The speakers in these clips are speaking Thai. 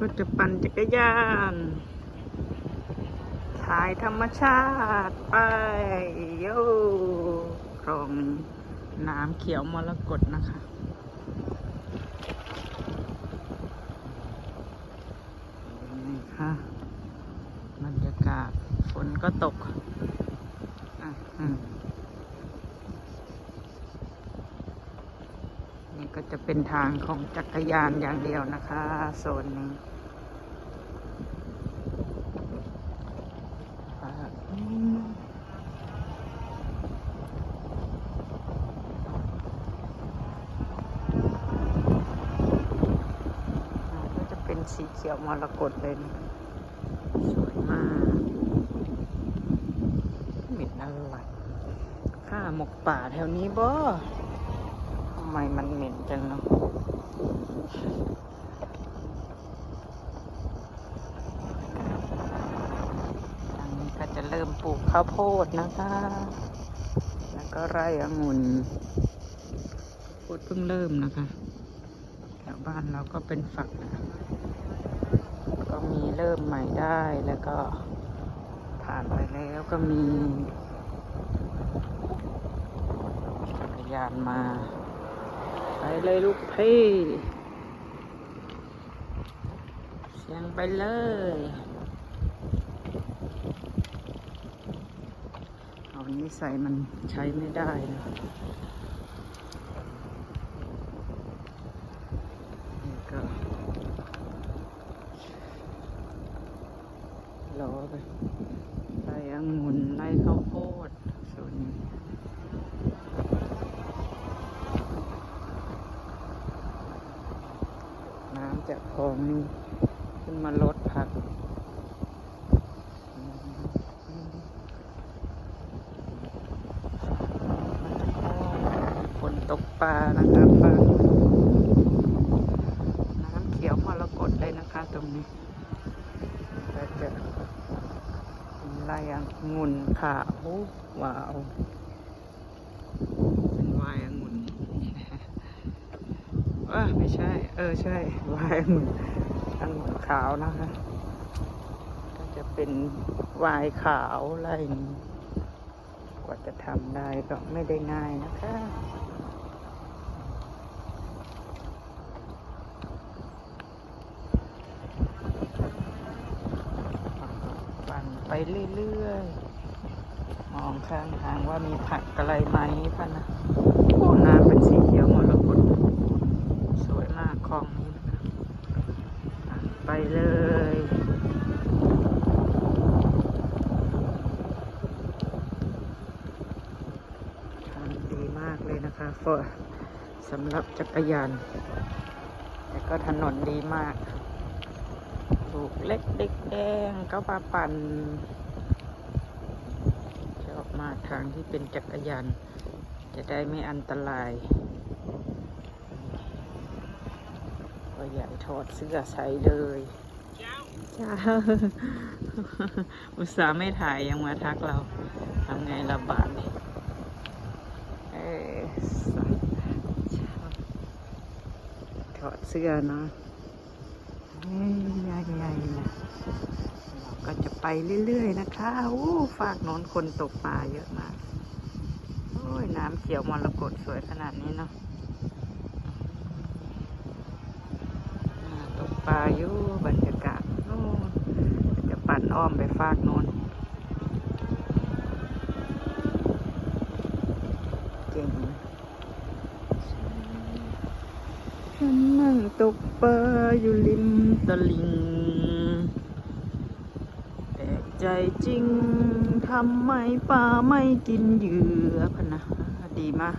ก็จะปั่นจักรยานถ่ายธรรมชาติไปโยคลองน้ำเขียวมรกตนะคะ นี่ค่ะบรรยากาศฝนก็ตกอะอืมนี่ก็ จะเป็นทางของจักรยานอย่างเดียวนะคะโซนนี้ก็จะเป็นสีเขียวมรกตเลยนะสวยมากม็นอะไรข้าหมกป่าแถวนี้บ่ ไมมันเหม็นจังเนาะทางนี้ก็จะเริ่มปลูกข้าวโพดนะคะ แล้วก็ไร่องุ่นข้าวโพดเพิ่งเริ่มนะคะแถวบ้านเราก็เป็นฝักนะก็มีเริ่มใหม่ได้แล้วก็ผ่านไปแล้วก็มีจักรยานมา ไปเลยลูกพี่เสียงไปเลย เอานี้ใส่มันใช้ไม่ได้นะนี่ก็รอไปไร่องุ่นไร่ข้าวโพดส่วนนี้น้ำ จากคลองนี่ขึ้นมาลดผักฝนตกปลานะคะปลาน้ำเขียวมรกตเลยนะคะตรงนี้ก็จะเป็นลายองุ่นขาวว้าว เป็นวายองุ่น เออไม่ใช่ เออใช่วายองุ่นองุ่นขาวนะคะ ก็จะเป็นวายขาวอะไรอย่างนี้กว่าจะทำได้ก็ไม่ได้ง่ายนะคะปั่นไปเรื่อยๆ มองข้างทางว่ามีผักอะไรไหมพ่ะนะโอ้น้ำเป็นสีเขียวมรกตสวยมากคล องนี้ไปเลยทางดีมากเลยนะคะฟอสำหรับจักรยาน แต่ก็ถนนดีมากลูกเล็กเด็กแดงก็ปาปั่นชอบมากทางที่เป็นจักรยาน จะได้ไม่อันตราย ก็ใหญ่ถอดเสื้อใส่เลยจ้าอุตส่าห์ไม่ถ่ายยังมาทักเราทำไงระบาดนี่เออถอดเสื้อนะเอ้ยใหญ่ๆนะเราก็จะไปเรื่อยๆนะคะโอ้ฝากน้นคนตกปลาเยอะมาก โอ้ย น้ำเขียวมรกตสวยขนาดนี้เนาะอ่าตก ปลาอยู่บรรยากาศจะปั่นอ้อมไปฝากโน้นเก่งฉันนั่งตกปลาอยู่ริมตลิ่งแต่ใจจริงทำไมปลาไม่กินเหยื่อพะนะดีมาก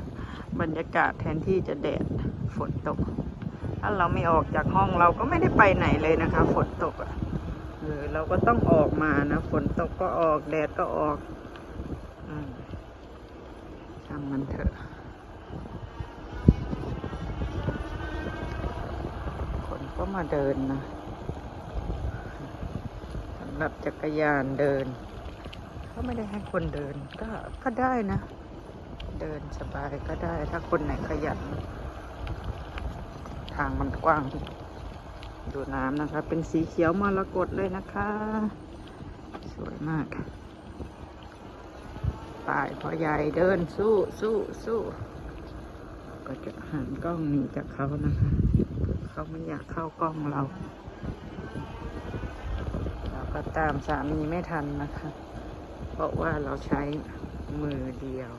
บรรยากาศแทนที่จะแดดฝนตก ถ้าเราไม่ออกจากห้องเราก็ไม่ได้ไปไหนเลยนะคะฝนตกอะ่ะเออเราก็ต้องออกมานะฝนตกก็ออกแดดก็ออกอมช่างมันเถอะคนก็มาเดินนะสำหรับจักรยานเดินก็ไม่ได้ให้คนเดินก็ก็ได้นะ เดินสบายก็ได้ถ้าคนไหนขยัน ทางมันกว้าง ดูน้ำนะคะ เป็นสีเขียวมรกตเลยนะคะ สวยมากป่ายพอใหญ่เดินสู้สู้สู้ก็จะหันกล้องหนีจากเขานะคะเขาไม่อยากเข้ากล้องเรา เราก็ตามสามีไม่ทันนะคะ เพราะว่าเราใช้มือเดียว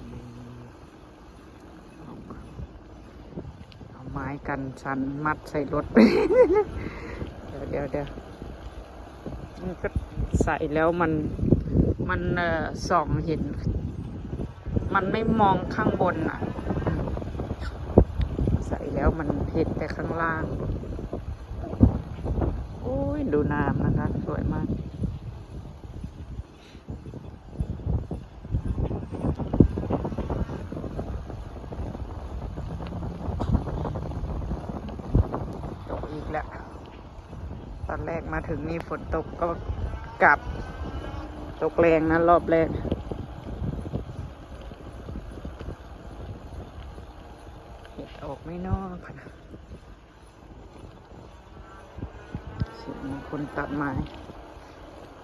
อืมเอาเอา ไม้กันชันมัดใส่รถไปเดี๋ยวเดี๋ยวเดี๋ยวมันก็ใส่แล้วมันมันเออส่องเห็น มันไม่มองข้างบนอะ ใส่แล้วมันเห็นแต่ข้างล่าง โอ้ยดูน้ำนะคะ สวยมาก ตกอีกแล้ว ต อนแรกมาถึงมีฝนตกก็กลับ ตกแรงนะรอบแรกเห็ดออกไม่นอกนะเสียงคนตัดไม้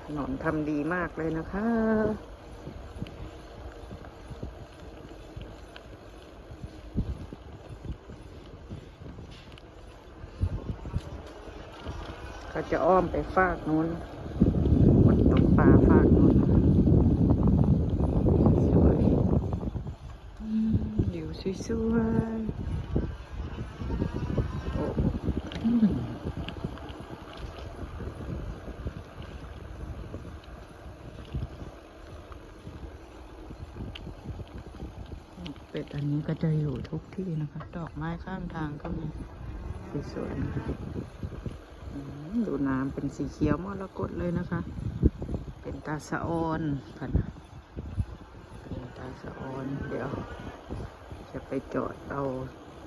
ถนนทำดีมากเลยนะคะ จะอ้อมไปฟากนู้นบนตกปลาฟากนู้นสวยอืมอยู่สวยๆโอ้เป็ดอันนี้ก็จะอยู่ทุกที่นะคะ ดอกไม้ข้างทางก็มีสวยๆนะคะ ดูน้ำเป็นสีเขียวมรกตเลยนะคะ เป็นตาสะออนพันนะเป็นตาสะออน เดี๋ยว จะไปจอดเอา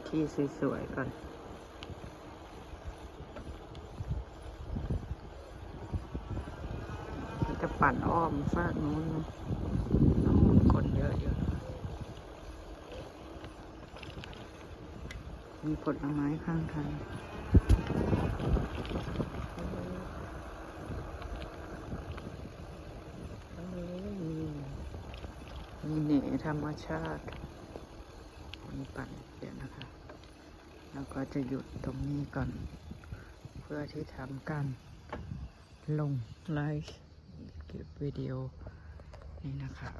ที่สวยๆก่อนจะปั่นอ้อมฟากนู้นนะนู้นคนเยอะอยู่มีผลไม้ข้างทาง มีเหน่ธรรมชาติมีปั่นเดี๋ยวนะคะ แล้วก็จะหยุดตรงนี้ก่อน เพื่อที่ทำการลงไลฟ์เก็บวิดีโอนี่นะคะ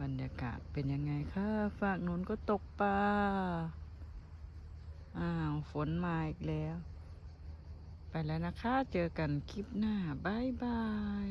บรรยากาศเป็นยังไงคะฝากนู้นก็ตกปลาอ้าวฝนมาอีกแล้ว ไปแล้วนะคะ เจอกันคลิปหน้าบายบาย